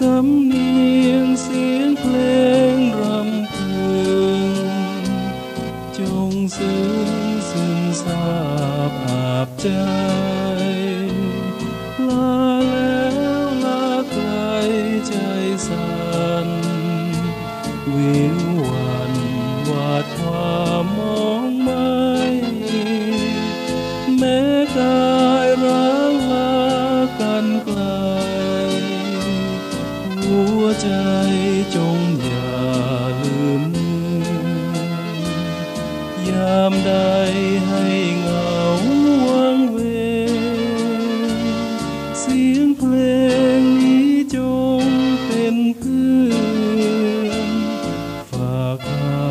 สำเนียงเสียงเพลงรำพึงจงซึ้งซึมซาบอาบใจลาแล้วลาไกลใจสั่นวิววันวาดความมองไม่แม้กายร้างลากันไกล หัวใจจงอย่าลืมยามใดให้เงาวังเวงเสียงเพลงนี้จงเป็นเพื่อนฝากค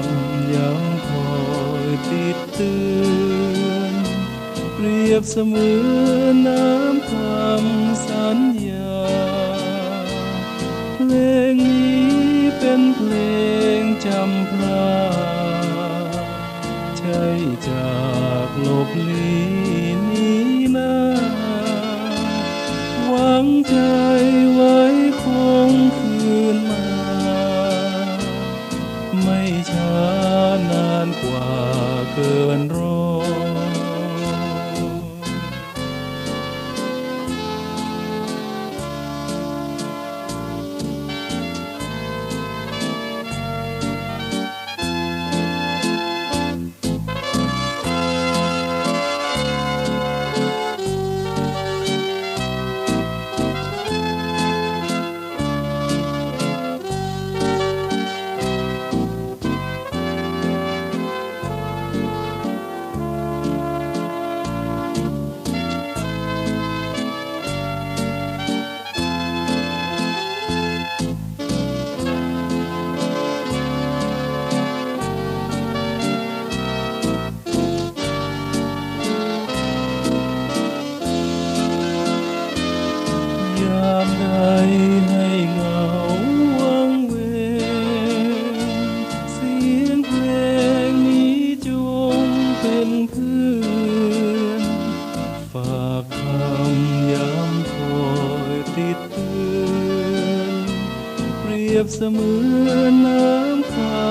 ำย้ำคอยติดเตือนเปรียบเสมือนน้ำคำสัญญา ลงนี้เป็นเพลงจำพลาใช่จากลบหลีนี้นาหวังใจไว้คงคืนมา ไม่ช้านานกว่าเกินรอ ใดให้เหงาวังเวงเสียงเพลงนี้จงเป็นเพื่อนฝากคำย้ำคอยติดเตือนเปรียบเสมือนน้ำคำ